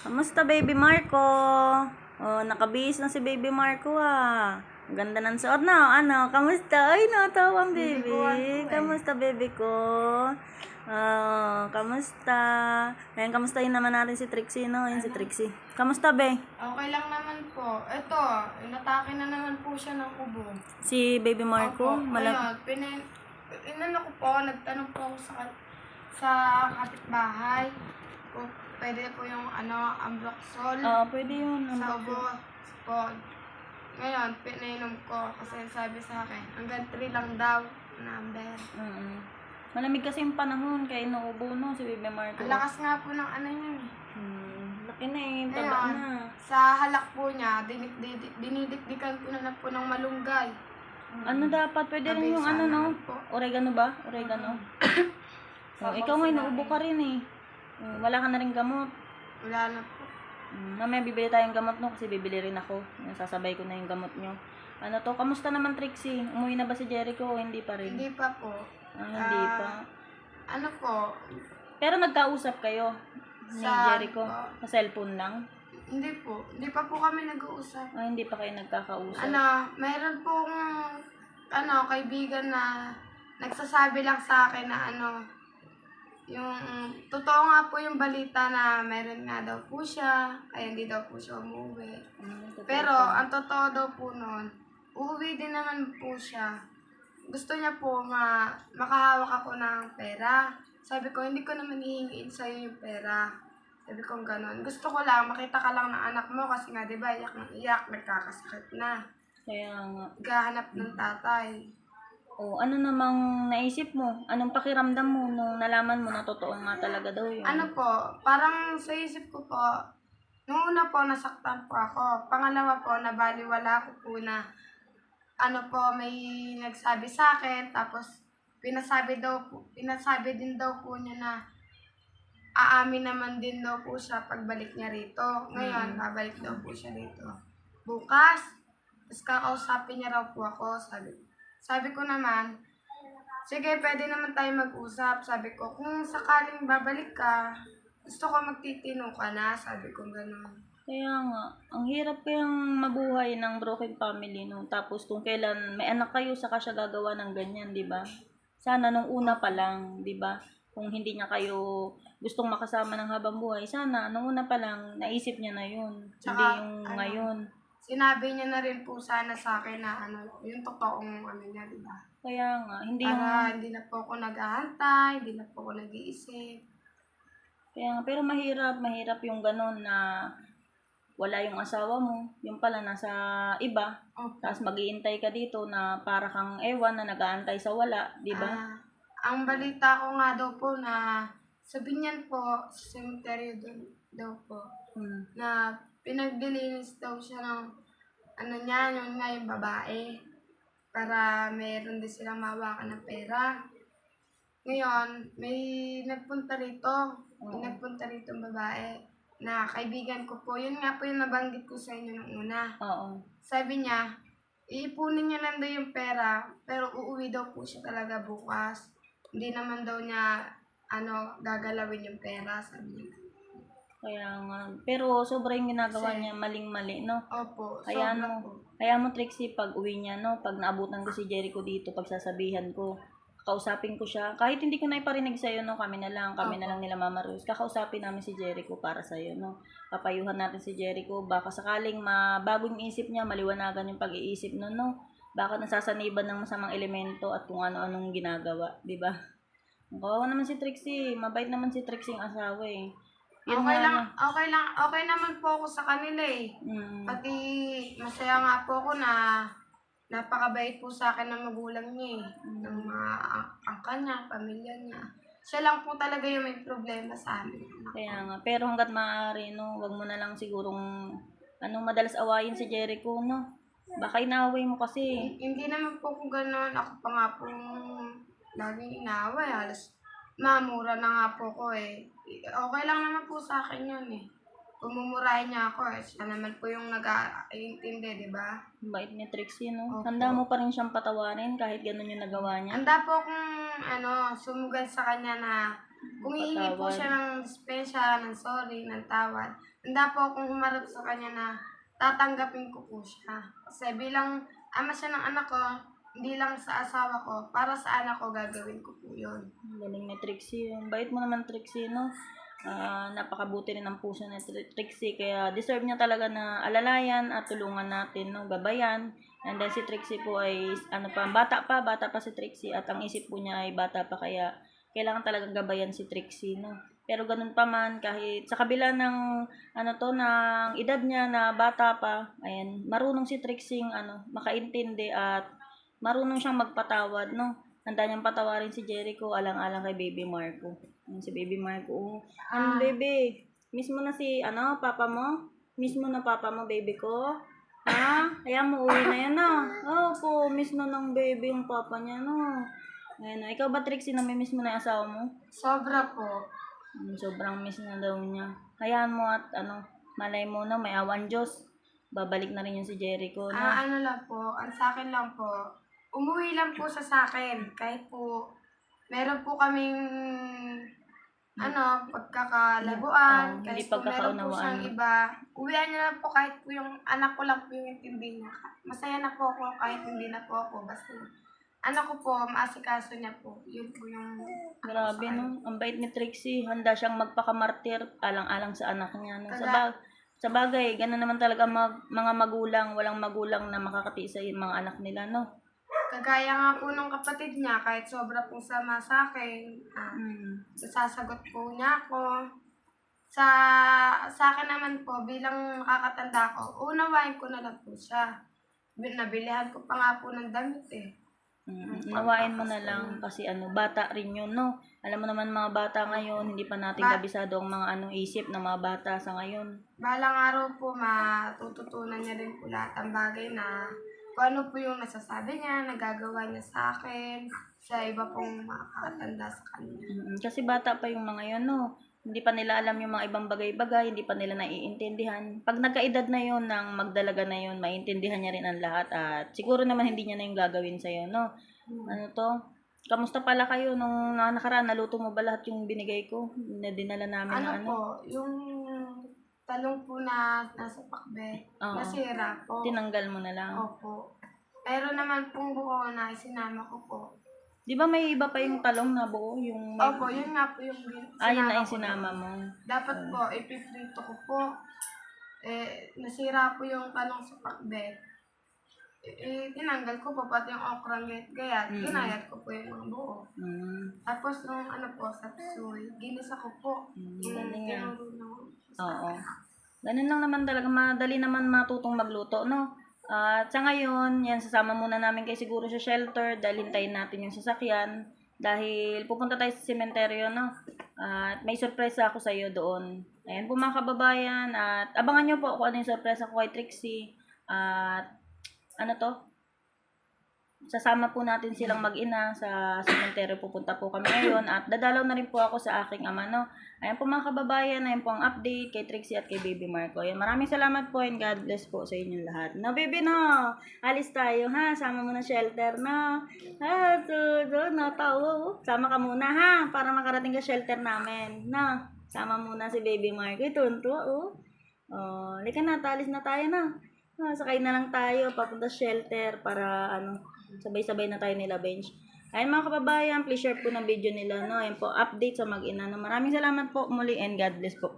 Kamusta baby Marco? Oh, nakabihis na si baby Marco ah. Ang Ganda ng suot na. Ano, kamusta? Ay, natawang baby. Baby ko, ano eh. Kamusta baby ko? Oh, kamusta? Ngayon, kamustahin naman natin si Trixie, no? Yun si Trixie. Kamusta, be? Okay lang naman po. Ito, inatake na naman po siya ng kubo. Si baby Marco? Opo, Malag... Ngayon, pinin... Inano ko po, nagtanong po ako sa, sa kapitbahay. Kung pwede po yung ano, ambroxol. Oo, pwede yun. sa ubo po. Ngayon, pinainom ko kasi sabi sa akin, hanggang 3 lang daw, number. Mm Malamig kasi yung panahon, kaya inuubo, no? Si baby Marco. Ang lakas nga po ng ano niya eh. Hmm, laki na eh. Taba Ngayon, na. sa halak po niya, dinidikdikan ko na lang po ng malunggay. Ano dapat? Pwede rin yung ano, no? po. Oregano ba? Oregano. oh, ikaw nga, inuubo ka rin eh. Oh, wala ka na rin gamot. Wala na po. Mm, mamaya bibili tayong gamot no kasi bibili rin ako. Yung Sasabay ko na yung gamot nyo. Ano to? Kamusta naman Trixie? Umuwi na ba si Jericho o hindi pa rin? Hindi pa po. Ah, hindi Ah, pa. Ano po, Pero nagkausap kayo ni Sa- Jericho sa cellphone lang? hindi po. Hindi pa po kami nag-uusap. Ah, hindi pa kayo nagkakausap? Ano, mayroon pong ano, kaibigan na nagsasabi lang sa akin na ano, yung totoo nga po yung balita na meron nga daw po siya, ay hindi daw po siya umuwi. Mm, Pero ang totoo daw po nun, uuwi din naman po siya. Gusto niya po ma makahawak ako ng pera. Sabi ko, hindi ko naman hihingiin sa'yo yung pera. Sabi ko gano'n. Gusto ko lang, makita ka lang ng anak mo kasi nga, di ba, iyak ng iyak, nagkakasakit na. Kaya nga. Gahanap ng tatay. Oh, ano namang naisip mo? Anong pakiramdam mo nung nalaman mo na totoo nga talaga daw yun? Ano po, parang sa isip ko po, nung una po, nasaktan po ako. Pangalawa po, nabaliwala ko po na, ano po, may nagsabi sa akin, tapos pinasabi daw po, pinasabi din daw po niya na aamin naman din daw po siya pagbalik niya rito. Ngayon, babalik daw po siya rito. Bukas, tapos kakausapin niya raw po ako, sabi Sabi ko naman, sige, pwede naman tayo mag-usap. Sabi ko, kung sakaling babalik ka, gusto ko magtitino ka na. Sabi ko gano'n. Kaya nga, ang hirap kayang mabuhay ng broken family, no? Tapos kung kailan may anak kayo, saka siya gagawa ng ganyan, di ba? Sana nung una pa lang, di ba? Kung hindi niya kayo gustong makasama ng habang buhay, sana nung una pa lang, naisip niya na yun. hindi Tsaka, yung ano, ngayon. Sinabi niya na rin po sana sa akin na ano, yung totoong ano niya, di ba? Kaya nga, hindi yung... Para hindi na po ako naghahantay, hindi na po ako nag-iisip. Kaya nga, pero mahirap, mahirap yung ganun na wala yung asawa mo, yung pala nasa iba, Opo. tapos mag-iintay ka dito na para kang ewan na nag-aantay sa wala, di ba? Ah, ang balita ko nga daw po na sa Binyan po, sa cemetery daw, daw po, Hmm. na pinaglilinis daw siya ng ano niya, yung nga yung babae para meron din silang mawakan ng pera. Ngayon, may nagpunta rito, may nagpunta rito ang babae na kaibigan ko po. Yun nga po yung nabanggit ko sa inyo nung una. Oo. Sabi niya, iipunin niya lang daw yung pera, pero uuwi daw po siya talaga bukas. Hindi naman daw niya ano, gagalawin yung pera, sabi niya. Kaya nga. Pero sobra yung ginagawa Kasi- niya, maling-mali, no? Opo, Kaya sobra ano, po. kaya mo, Trixie, pag uwi niya, no? Pag naabutan ko si Jericho dito, pagsasabihan ko, kakausapin ko siya. Kahit hindi ko na iparinig sa'yo, no? Kami na lang, kami na Opo. lang nila Mama Rose. Kakausapin namin si Jericho para sa'yo, no? Papayuhan natin si Jericho. Baka sakaling mabago yung isip niya, maliwanagan yung pag-iisip no, no? Baka nasasaniban ng masamang elemento at kung ano-anong ginagawa, di ba? Kawawa naman si Trixie. Mabait naman si Trixie yung asawa eh. Okay lang, okay lang, okay naman po ako sa kanila eh. Mm. Pati masaya nga po ako na napakabait po sa akin ng magulang niya eh. Mm. Ng mga ang- angka niya, pamilya niya. Siya lang po talaga yung may problema sa amin. Kaya nga, pero hanggat maaari, no, wag mo na lang sigurong, ano, madalas awayin si Jericho, no? Baka inaaway mo kasi. Hindi naman po kung gano'n. Ako pa nga po laging inaaway. Halos mamura na nga po ko eh. Okay lang naman po sa akin yun eh. Pumumurahin niya ako eh. Siya naman po yung nag-aintindi, di ba? Bait ni Trixie, no? Opo. Handa mo pa rin siyang patawarin kahit ganun yung nagawa niya. Handa po akong ano, sumugal sa kanya na Kung hihingi po Patawad. siya ng dispensya, ng sorry, ng tawad, handa po akong humarap sa kanya na tatanggapin ko po siya. Kasi bilang ama siya ng anak ko, hindi lang sa asawa ko, para sa anak ko gagawin ko po yun. Galing ni Trixie. Ang bait mo naman, Trixie, no? Ah, napakabuti rin ang puso ni Tri- Trixie. Kaya deserve niya talaga na alalayan at tulungan natin, no? Gabayan. And then si Trixie po ay, ano pa, bata pa, bata pa si Trixie. At ang isip po niya ay bata pa. Kaya kailangan talagang gabayan si Trixie, no? Pero ganun pa man, kahit sa kabila ng, ano to, ng edad niya na bata pa, ayan, marunong si Trixie, ano, makaintindi at marunong siyang magpatawad, no? Handa niyang patawarin si Jericho alang-alang kay Baby Marco. Ayun, si Baby Marco. Oh. Ano, Ah. baby? Miss mo na si, ano, papa mo? Miss mo na papa mo, baby ko? Ha? Kaya mo uwi na yan, ah. Oh, po, miss na ng baby yung papa niya, no? Ayun, ikaw ba, Trixie, nami-miss mo na yung asawa mo? Sobra po. Mm, Sobrang miss na daw niya. Hayaan mo at, ano, malay mo na, may awan Diyos. Babalik na rin yun si Jericho, no? Ah, ano lang po, ang sa akin lang po, umuwi lang po sa sa akin. Kahit po, meron po kaming, ano, Oh, pagkakalabuan. hindi kahit po meron po siyang iba. Uwihan niya lang po kahit po yung anak ko lang po yung intindi niya. Masaya na po ako kahit hindi na po ako. Basta, anak ko po, maasikaso niya po. Yun po yung, Grabe, no? Ang bait ni Trixie. Handa siyang magpakamartir alang-alang sa anak niya. No? Sa, Kaya- ba- sa bagay, gano'n naman talaga mag- mga magulang, walang magulang na makakati sa mga anak nila, no? Kagaya nga po ng kapatid niya, kahit sobra pong sama sa akin, ah, Mm. sasagot po niya ako. Sa sa akin naman po, bilang kakatanda ko, unawain ko na lang po siya. Bil- Nabilihan ko pa nga po ng damit eh. Mm. Nawain mo na lang kasi ano, bata rin yun, no? Alam mo naman mga bata ngayon, hindi pa natin Ba- kabisado ang mga anong isip ng mga bata sa ngayon. Balang araw po, matututunan niya rin po lahat ang bagay na kung ano po yung nasasabi niya, nagagawa niya sa akin, sa iba pong mga kakatanda sa kanya. Mm, Kasi bata pa yung mga yun, no? Hindi pa nila alam yung mga ibang bagay-bagay, hindi pa nila naiintindihan. Pag nagkaedad na yon ng magdalaga na yon maintindihan niya rin ang lahat at siguro naman hindi niya na yung gagawin sa'yo, no? Ano to? Kamusta pala kayo nung na- nakaraan? Naluto mo ba lahat yung binigay ko? Na dinala namin Ano na ano? po, yung talong po na nasa pakbe, Oo. nasira po. Tinanggal mo na lang. Opo. Pero naman pong buo na isinama ko po. Di ba may iba pa yung talong na buo? Yung may... Opo, yun nga po yung bin- Ah, yun na yung ko sinama doon. mo. Dapat po, ipiprito ko po. Eh, nasira po yung talong sa pakbet. Eh, tinanggal ko po pati yung okra ngayat gayat. Mm. Ginayat ko po yung mga buo. Mm. Tapos nung ano po, sa psuy, ginisa ko po. Mm, Yung tinuro ng- Oo. Ganun lang naman talaga, madali naman matutong magluto, no? At sa ngayon, yan, sasama muna namin kay siguro sa shelter dahil hintayin natin yung sasakyan. Dahil pupunta tayo sa sementeryo, no? At may sorpresa ako sa iyo doon. Ayan po mga kababayan. At abangan nyo po kung ano yung sorpresa ko kay Trixie. At ano to? Sasama po natin silang mag-ina sa sementeryo. Pupunta po kami ngayon. At dadalaw na rin po ako sa aking ama, no? Ayan po mga kababayan, ayan po ang update kay Trixie at kay Baby Marco. Ayan, maraming salamat po and God bless po sa inyong lahat. No, baby, no? Alis tayo, ha? Sama mo na shelter, no? Ha, so, so, no, tao. oh. Sama ka muna, ha? Para makarating ka shelter namin, no? Sama muna si Baby Marco. Ito, ito, oh. Oh, lika na, talis na tayo, na. Ah, sakay na lang tayo, papunta shelter para, ano, sabay-sabay na tayo nila bench. Ayun mga kababayan, please share po ng video nila, no? Ayun po, update sa mag-ina. No? Maraming salamat po muli and God bless po.